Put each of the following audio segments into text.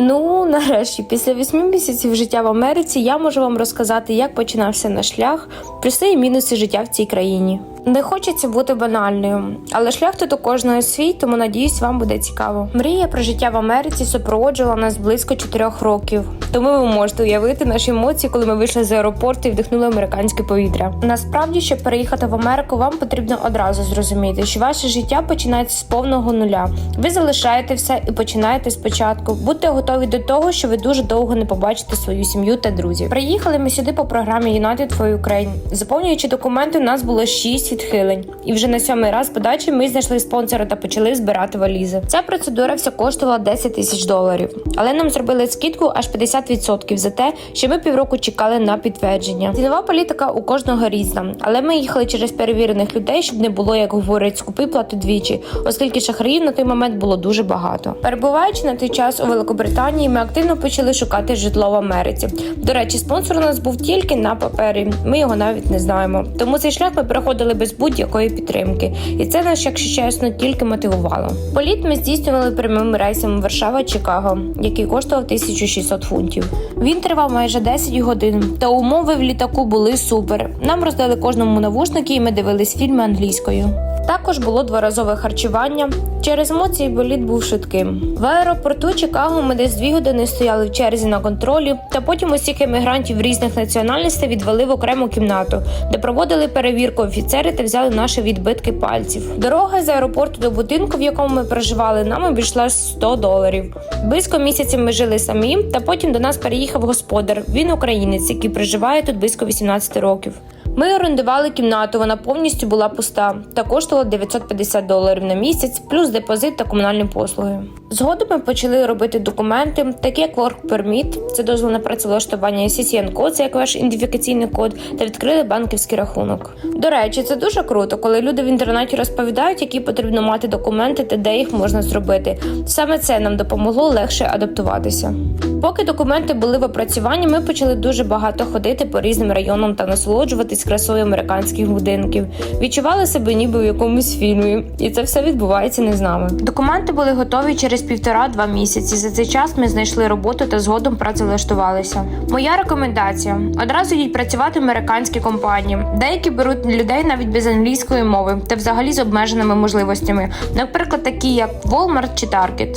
Ну, нарешті, після вісьми місяців життя в Америці я можу вам розказати, як починався наш шлях, плюси і мінуси життя в цій країні. Не хочеться бути банальною, але шлях у кожного свій, тому надіюсь, вам буде цікаво. Мрія про життя в Америці супроводжувала нас близько чотирьох років. Тому ви можете уявити наші емоції, коли ми вийшли з аеропорту і вдихнули американське повітря. Насправді, щоб переїхати в Америку, вам потрібно одразу зрозуміти, що ваше життя починається з повного нуля. Ви залишаєте все і починаєте спочатку. Будьте готові до того, що ви дуже довго не побачите свою сім'ю та друзів. Приїхали ми сюди по програмі United for Ukraine. Заповнюючи документи, у нас було 6 відхилень. І вже на сьомий раз подачі ми знайшли спонсора та почали збирати валізи. Ця процедура вся коштувала 10 тисяч доларів, але нам зробили скидку аж 50% за те, що ми півроку чекали на підтвердження. Цінова політика у кожного різна, але ми їхали через перевірених людей, щоб не було, як говорять, скупи плати двічі, оскільки шахраїв на той момент було дуже багато. Перебуваючи на той час у Великобританії, ми активно почали шукати житло в Америці. До речі, спонсор у нас був тільки на папері. Ми його навіть не знаємо. Тому цей шлях ми проходили без будь-якої підтримки, і це нас, якщо чесно, тільки мотивувало. Політ ми здійснювали прямим рейсом Варшава-Чикаго, який коштував 1600 фунтів. Він тривав майже 10 годин, та умови в літаку були супер. Нам роздали кожному навушники, і ми дивились фільми англійською. Також було дворазове харчування. Через емоції боліт був швидким. В аеропорту Чикаго ми десь дві години стояли в черзі на контролі, та потім усіх емігрантів різних національностей відвели в окрему кімнату, де проводили перевірку офіцери та взяли наші відбитки пальців. Дорога з аеропорту до будинку, в якому ми проживали, нам обійшла 100 доларів. Близько місяця ми жили самі, та потім до нас переїхав господар. Він українець, який проживає тут близько 18 років. Ми орендували кімнату, вона повністю була пуста та коштувала 950 доларів на місяць, плюс депозит та комунальні послуги. Згодом ми почали робити документи, такі як Work Permit, це дозвіл на працевлаштування, CCN код, це як ваш ідентифікаційний код, та відкрили банківський рахунок. До речі, це дуже круто, коли люди в інтернеті розповідають, які потрібно мати документи та де їх можна зробити. Саме це нам допомогло легше адаптуватися. Поки документи були в опрацюванні, ми почали дуже багато ходити по різним районам та насолоджуватись красою американських будинків. Відчували себе ніби в якомусь фільмі, і це все відбувається не з нами. Документи були готові через півтора-два місяці. За цей час ми знайшли роботу та згодом працевлаштувалися. Моя рекомендація: одразу йдіть працювати в американські компанії. Деякі беруть людей навіть без англійської мови та взагалі з обмеженими можливостями, наприклад, такі як Walmart чи Target.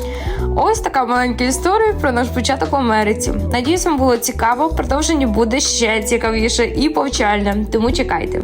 Ось така маленька історія про наш початок в Америці. Надіюсь, вам було цікаво. Продовження буде ще цікавіше і повчальне, тому чекайте.